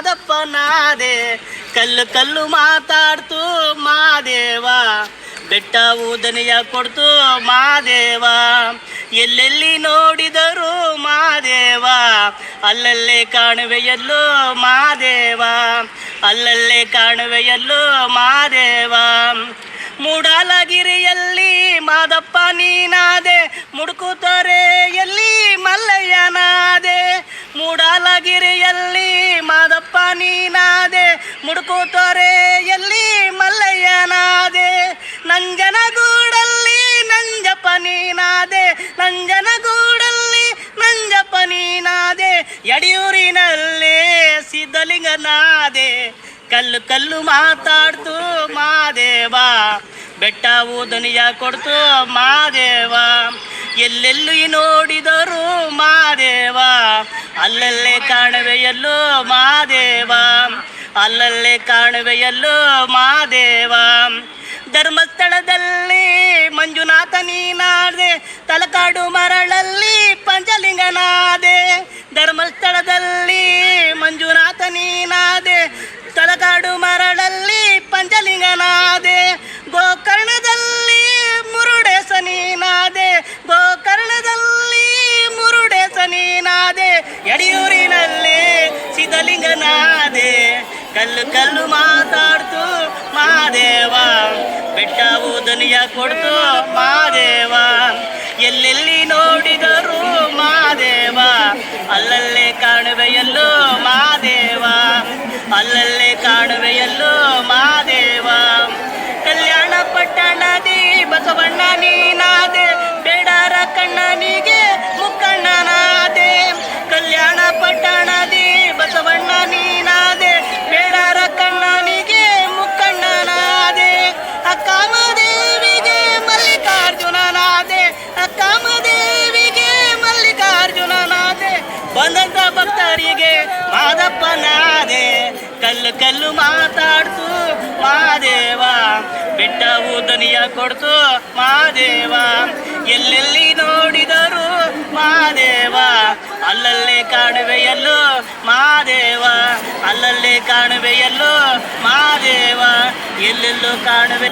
ಮಾದಪ್ಪ ನಾದೆ ಕಲ್ಲು ಕಲ್ಲು ಮಾತಾಡ್ತು ಮಾದೇವ. ಬೆಟ್ಟ ಊದನೆಯ ಕೊಡ್ತು ಮಾದೇವ. ಎಲ್ಲೆಲ್ಲಿ ನೋಡಿದರು ಮಾದೇವ. ಅಲ್ಲಲ್ಲೇ ಕಾಣುವೆಯಲ್ಲೋ ಮಾದೇವ. ಅಲ್ಲಲ್ಲೇ ಕಾಣುವೆಯಲ್ಲೋ ಮಾದೇವ. ಮೂಡಲಗಿರಿಯಲ್ಲಿ ಮಾದಪ್ಪ ನೀನಾದೆ. ಮುಡುಕುತ್ತಾರೆ ಎಲ್ಲಿ ಮೂಡಲಗಿರಿಯಲ್ಲಿ ಮಾದಪ್ಪ ನೀನಾದೆ, ಮುಡುಕುತೊರೆ ಎಲ್ಲಿ ಮಲ್ಲಯ್ಯನಾದೆ. ನಂಜನಗೂಡಲ್ಲಿ ನಂಜಪ್ಪ ನೀನಾದೆ, ನಂಜನಗೂಡಲ್ಲಿ ನಂಜಪ್ಪ ನೀನಾದೆ. ಯಡಿಯೂರಿನಲ್ಲಿ ಸಿದ್ಧಲಿಂಗನಾದೆ. ಕಲ್ಲು ಕಲ್ಲು ಮಾತಾಡ್ತು ಮಾದೇವಾ, ಬೆಟ್ಟ ಊದನಿಯ ಕೊಡ್ತು ಮಾದೇವ. ಎಲ್ಲೆಲ್ಲಿ ನೋಡಿದರು ಮಾದೇವ. ಅಲ್ಲಲ್ಲೇ ಕಾಣುವೆಯಲ್ಲೋ ಮಾದೇವ ಅಲ್ಲಲ್ಲೇ ಕಾಣುವೆಯಲ್ಲೋ ಮಾದೇವ ಧರ್ಮಸ್ಥಳದಲ್ಲಿ ಮಂಜುನಾಥ ನೀನಾದೆ ತಲಕಾಡು ಮರಳಲ್ಲಿ ಪಂಚಲಿಂಗನಾದೆ. ಧರ್ಮಸ್ಥಳದಲ್ಲಿ ಮಂಜುನಾಥ ಕಲ್ಲು ಕಲ್ಲು ಮಾತಾಡ್ತು, ಮಾದೇವ. ಬೆಟ್ಟ ಊದನಿಯ ಕೊಡ್ತು, ಮಾದೇವ. ಎಲ್ಲೆಲ್ಲಿ ನೋಡಿದರು ಮಾದೇವ. ಅಲ್ಲಲ್ಲೇ ಕಾಣುವೆಯಲ್ಲೋ ಮಾದೇವ. ಅಲ್ಲಲ್ಲೇ ಕಾಣುವೆಯಲ್ಲೋ ಮಾದೇವ. ಕಲ್ಯಾಣ ಪಟ್ಟಣದಿ ಬಸವಣ್ಣ ನೀನಾದೆ, ಬೇಡರ ಕಣ್ಣನಿಗೆ ಕಲ್ಲು ಮಾತಾಡ್ತು ಮಾದೇವ ಬೆಟ್ಟ ಊದನಿಯ ಕೊಡ್ತು ಮಾದೇವ ಎಲ್ಲೆಲ್ಲಿ ನೋಡಿದರು ಮಾದೇವ ಅಲ್ಲಲ್ಲೇ ಕಾಣುವೆಯಲ್ಲೋ ಮಾದೇವ ಅಲ್ಲಲ್ಲೇ ಕಾಣುವೆಯಲ್ಲೋ ಮಾದೇವ ಎಲ್ಲೆಲ್ಲೂ ಕಾಣುವೆ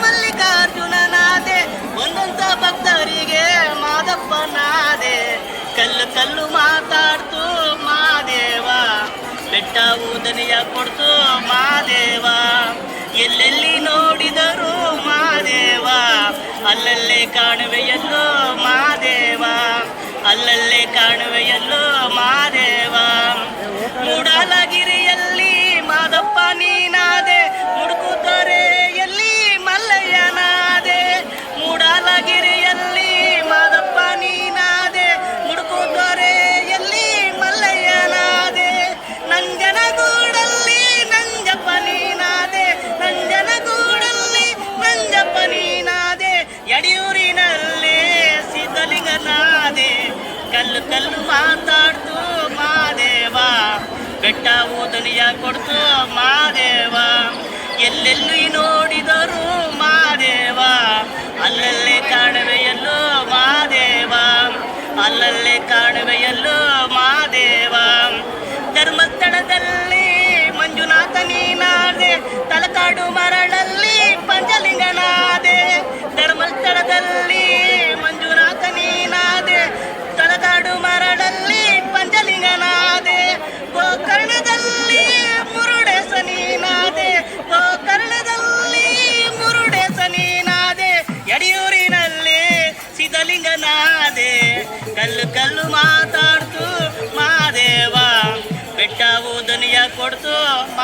ಮಲ್ಲಿಕಾರ್ಜುನನಾದೆ, ಒಂದೊಂದ ಭಕ್ತರಿಗೆ ಮಾದಪ್ಪನಾದೆ. ಕಲ್ಲು ಕಲ್ಲು ಮಾತಾಡ್ತು ಬೆಟ್ಟ ಊದನೆಯ ಕೊಡ್ತು ಮಾದೇವ ಎಲ್ಲೆಲ್ಲಿ ನೋಡಿದರು ಮಾದೇವ ಅಲ್ಲಲ್ಲೇ ಕಾಣುವೆಯಲ್ಲೋ ಮಾದೇವ ಅಲ್ಲಲ್ಲೇ ಕಾಣುವೆಯಲ್ಲೋ ಕಲ್ಲು ಕಲ್ಲು ಮಾತಾಡ್ತು ಮಾದೇವ ಬೆಟ್ಟ ಓದಲಿಯ ಕೊಡ್ತು ಮಾದೇವ ಎಲ್ಲೆಲ್ಲಿ ನೋಡಿದರು ಮಾದೇವ ಅಲ್ಲಲ್ಲಿ ಕಾಣುವೆಯಲ್ಲೋ ಮಾದೇವ ಅಲ್ಲಲ್ಲೇ ಕಾಣುವೆಯಲ್ಲೋ ಮಾದೇವ ಧರ್ಮಸ್ಥಳದಲ್ಲಿ ಮಂಜುನಾಥ ನೀನಾದೆ ತಲಕಾಡು ಮರಳ ಕಲ್ಲಿಂಗನಾದೆ ಕಲ್ಲು ಕಲ್ಲು ಮಾತಾಡ್ತು ಮಾದೇವ. ಬೆಟ್ಟ ಓದನಿಯ ಕೊಡ್ತು ಮಾ